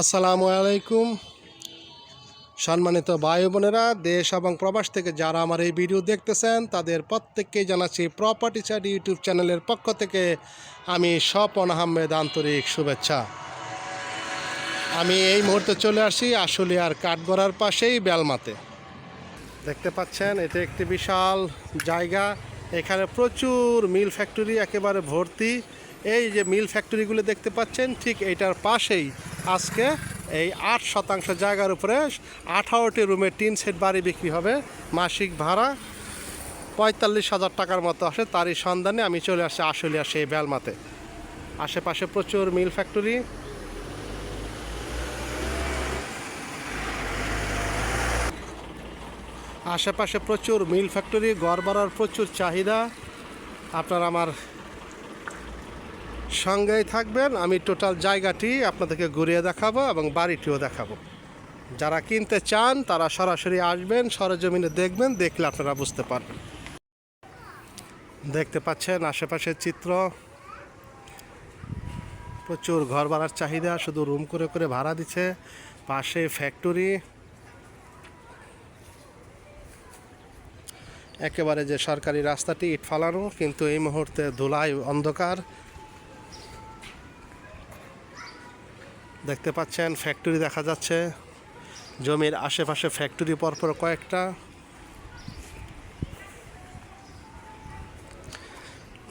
আসসালামু আলাইকুম। সম্মানিত ভাই বোনেরা দেশ এবং প্রবাস থেকে যারা আমার এই ভিডিও দেখতেছেন, তাদের প্রত্যেককেই জানাচ্ছি প্রপার্টি সাইড ইউটিউব চ্যানেলের পক্ষ থেকে আমি স্বপন আহমেদ আন্তরিক শুভেচ্ছা। আমি এই মুহূর্তে চলে আসি আশুলিয়ার কাঠগড়ার পাশেই বেলমাতে। দেখতে পাচ্ছেন, এটা একটি বিশাল জায়গা। এখানে প্রচুর মিল ফ্যাক্টরি একেবারে ভর্তি। এই যে মিল ফ্যাক্টরিগুলো দেখতে পাচ্ছেন, ঠিক এইটার পাশেই আজকে এই আট শতাংশ জায়গার উপরে আঠারোটি রুমে টিন সেট বাড়ি বিক্রি হবে। মাসিক ভাড়া পঁয়তাল্লিশ হাজার টাকার মতো আসে। তারই সন্ধানে আমি চলে আসছি আশুলিয়া সেই বেলমাতে। আশেপাশে প্রচুর মিল ফ্যাক্টরি। আশেপাশে প্রচুর মিল ফ্যাক্টরি গড় বাড়ার প্রচুর চাহিদা। আপনারা আমার সঙ্গেই থাকবেন। আমি টোটাল জায়গাটি আপনাদেরকে ঘুরিয়ে দেখাবো এবং বাড়িটিও দেখাবো। যারা কিনতে চান, তারা সরাসরি আসবেন, সরজমিনে দেখবেন, দেখলে আপনারা বুঝতে পারবেন। দেখতে পাচ্ছেন আশেপাশের চিত্র। প্রচুর ঘর ভাড়ার চাহিদা, শুধু রুম করে করে ভাড়া দিচ্ছে। পাশে ফ্যাক্টরি। একেবারে যে সরকারি রাস্তাটি ইট ফালানো কিন্তু এই মুহূর্তে ধুলাই অন্ধকার। দেখতে পাচ্ছেন ফ্যাক্টরি দেখা যাচ্ছে। জমির আশেপাশে ফ্যাক্টরি পরপর কয়েকটা।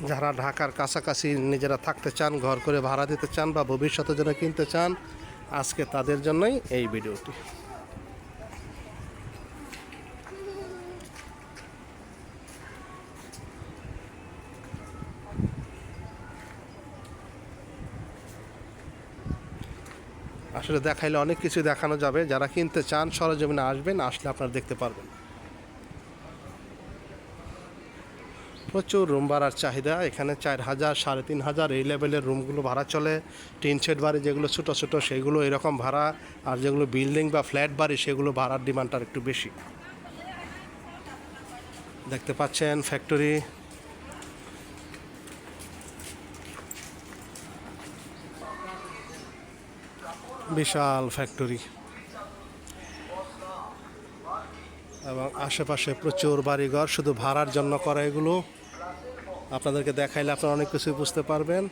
যারা ঢাকার কাছাকাছি নিজেরা থাকতে চান, ঘর করে ভাড়া দিতে চান বা ভবিষ্যতের জন্য কিনতে চান, আজকে তাদের জন্যই এই ভিডিওটি। আসলে দেখাইলে অনেক কিছু দেখানো যাবে। যারা কিনতে চান, সরজমিনে আসবেন, আসলে আপনারা দেখতে পারবেন। প্রচুর রুম ভাড়ার চাহিদা। এখানে চার হাজার, সাড়ে তিন হাজার এই লেভেলের রুমগুলো ভাড়া চলে। টিন শেড বাড়ি যেগুলো ছোটো ছোটো, সেগুলো এরকম ভাড়া। আর যেগুলো বিল্ডিং বা ফ্ল্যাট বাড়ি, সেগুলো ভাড়ার ডিমান্ডটা একটু বেশি। দেখতে পাচ্ছেন ফ্যাক্টরি বিশাল ফ্যাক্টরি এবং আশেপাশে প্রচুর বাড়িঘর, শুধু ভাড়ার জন্য করা এগুলো। আপনাদেরকে দেখাইলে আপনারা অনেক কিছু বুঝতে পারবেন।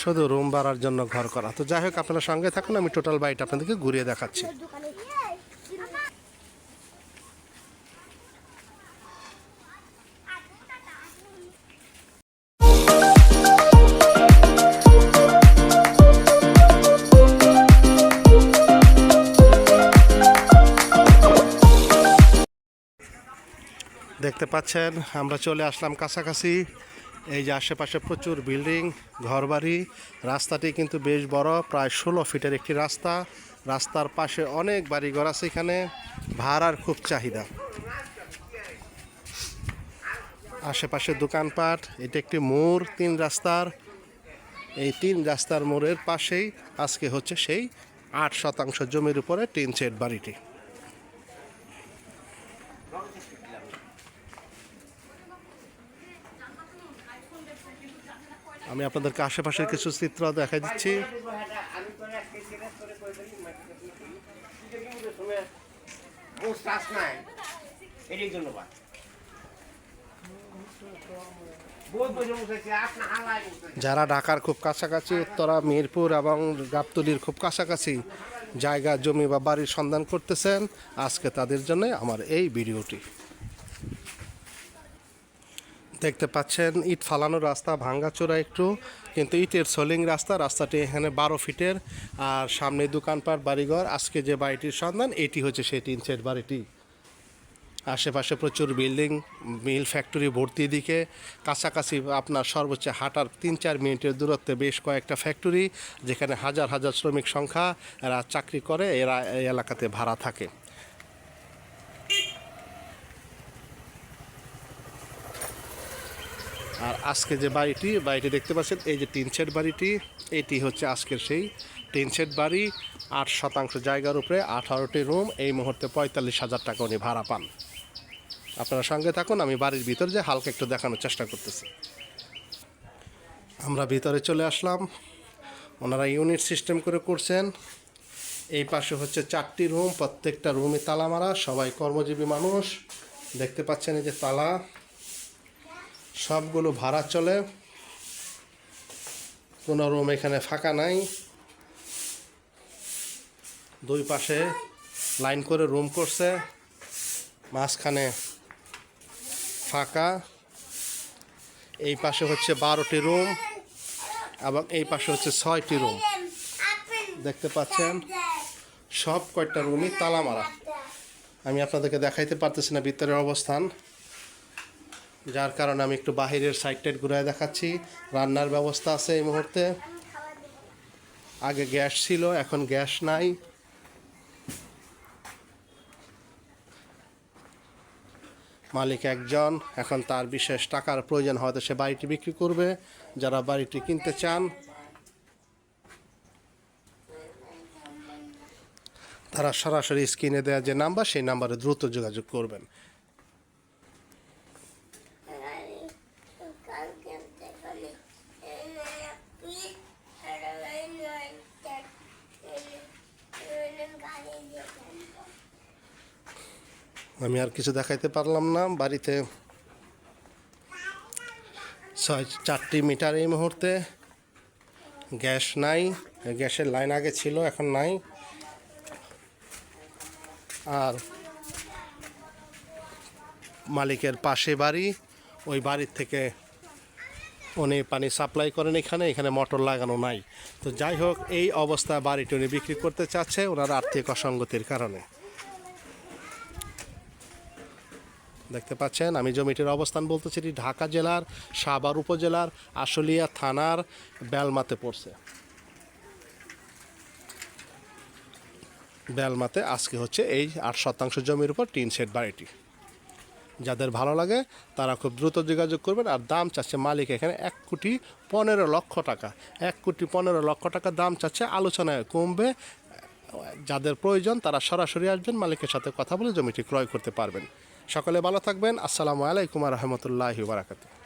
শুধু রুম ভাড়ার জন্য ঘর করা। তো যাই হোক, আপনারা সঙ্গে থাকুন, আমি টোটাল বাড়িটা আপনাদেরকে ঘুরিয়ে দেখাচ্ছি। দেখতে পাচ্ছেন, আমরা চলে আসলাম কাছাকাছি। এই যে আশেপাশে প্রচুর বিল্ডিং, ঘরবাড়ি, রাস্তাটি কিন্তু বেশ বড়, প্রায় ষোলো ফিটের একটি রাস্তা। রাস্তার পাশে অনেক বাড়িঘর আছে এখানে, ভাড়ার খুব চাহিদা। আশেপাশে দোকানপাট, এটা একটি মোড়, তিন রাস্তার। এই তিন রাস্তার মোড়ের পাশেই, আজকে হচ্ছে সেই আট শতাংশ জমির উপরে টিন সেট বাড়িটি। আমি আপনাদেরকে আশেপাশের কিছু চিত্র দেখাই দিচ্ছি। যারা ঢাকার খুব কাছাকাছি, উত্তরা, মিরপুর এবং গাবতলির খুব কাছাকাছি জায়গা, জমি বা বাড়ির সন্ধান করতেছেন, আজকে তাদের জন্য আমার এই ভিডিওটি। দেখতে পাচ্ছেন, ইট ফালানো রাস্তা ভাঙ্গাচোরা একটু, কিন্তু ইটের সোলিং রাস্তা, রাস্তাটি এখানে বারো ফিটের, আর সামনে দোকানপাট, বাড়িঘর, আজকে যে বাড়িটির সন্ধান, এটি হচ্ছে সেই টিন সেট বাড়িটি। আশেপাশে প্রচুর বিল্ডিং, মিল ফ্যাক্টরি ভর্তি দিকে, কাছাকাছি আপনার সর্বোচ্চ হাঁটার তিন চার মিনিটের দূরত্বে বেশ কয়েকটা ফ্যাক্টরি, যেখানে হাজার হাজার শ্রমিক সংখ্যা, এরা চাকরি করে, এরা এলাকাতে ভাড়া থাকে। আর আজকে যে বাড়িটি বাড়িটি দেখতে পাচ্ছেন, এই যে টিন শেড বাড়িটি, এটি হচ্ছে আজকের সেই টিন শেড বাড়ি। আট শতাংশ জায়গার উপরে আঠারোটি রুম, এই মুহূর্তে পঁয়তাল্লিশ হাজার টাকা উনি ভাড়া পান। আপনারা সঙ্গে থাকুন, আমি বাড়ির ভিতর যে হালকা একটু দেখানোর চেষ্টা করতেছি। আমরা ভিতরে চলে আসলাম। ওনারা ইউনিট সিস্টেম করে করছেন। এই পাশে হচ্ছে চারটি রুম, প্রত্যেকটা রুমে তালা মারা, সবাই কর্মজীবী মানুষ। দেখতে পাচ্ছেন এই যে তালা। সবগুলো ভাড়া চলে। কোনো রুম এখানে ফাঁকা নাই। দুই পাশে লাইন করে রুম করছে। মাঝখানে ফাঁকা। এই পাশে হচ্ছে বারোটি রুম এবং এই পাশে হচ্ছে ছয়টি রুম। দেখতে পাচ্ছেন? সব কয়টা রুমই তালা মারা। আমি আপনাদেরকে দেখাইতে পারতেছি না ভিতরের অবস্থান। যার কারণে আমি একটু বাহিরের সাইড টাইড ঘুরায় দেখাচ্ছি। রান্নার ব্যবস্থা আছে এই মুহূর্তে। আগে গ্যাস ছিল, এখন গ্যাস নাই। মালিক একজন, এখন তার বিশেষ টাকার প্রয়োজন হয়তো সে বাড়িটি বিক্রি করবে। যারা বাড়িটি কিনতে চান, তারা সরাসরি স্ক্রিনে দেওয়া যে নাম্বার সেই নাম্বারে দ্রুত যোগাযোগ করবেন। আমি আর কিছু দেখাইতে পারলাম না। বাড়িতে ছয়, চারটি মিটার এই মুহূর্তে। গ্যাস নাই। গ্যাসের লাইন আগে ছিল, এখন নাই। আর মালিকের পাশে বাড়ি। ওই বাড়ির থেকে উনি পানি সাপ্লাই করেন এখানে এখানে মোটর লাগানো নাই। তো যাই হোক, এই অবস্থায় বাড়িটি উনি বিক্রি করতে চাচ্ছে ওনার আর্থিক অসঙ্গতির কারণে। দেখতে পাচ্ছেন, আমি জমিটির অবস্থান বলতেছি, এটি ঢাকা জেলার, সাভার উপজেলার, আশুলিয়া থানার বেলমাতে পড়ছে। বেলমাতে আজকে হচ্ছে এই আট শতাংশ জমির উপর টিন শেড বাড়িটি। যাদের ভালো লাগে, তারা খুব দ্রুত যোগাযোগ করবেন। আর দাম চাচ্ছে মালিক এখানে এক কোটি পনেরো লক্ষ টাকা। এক কোটি পনেরো লক্ষ টাকা দাম চাচ্ছে, আলোচনায় কমবে। যাদের প্রয়োজন, তারা সরাসরি আসবেন, মালিকের সাথে কথা বলে জমিটি ক্রয় করতে পারবেন। সকলে ভালো থাকবেন। আসসালামু আলাইকুম রহমতুল্লাহি বারাকাতু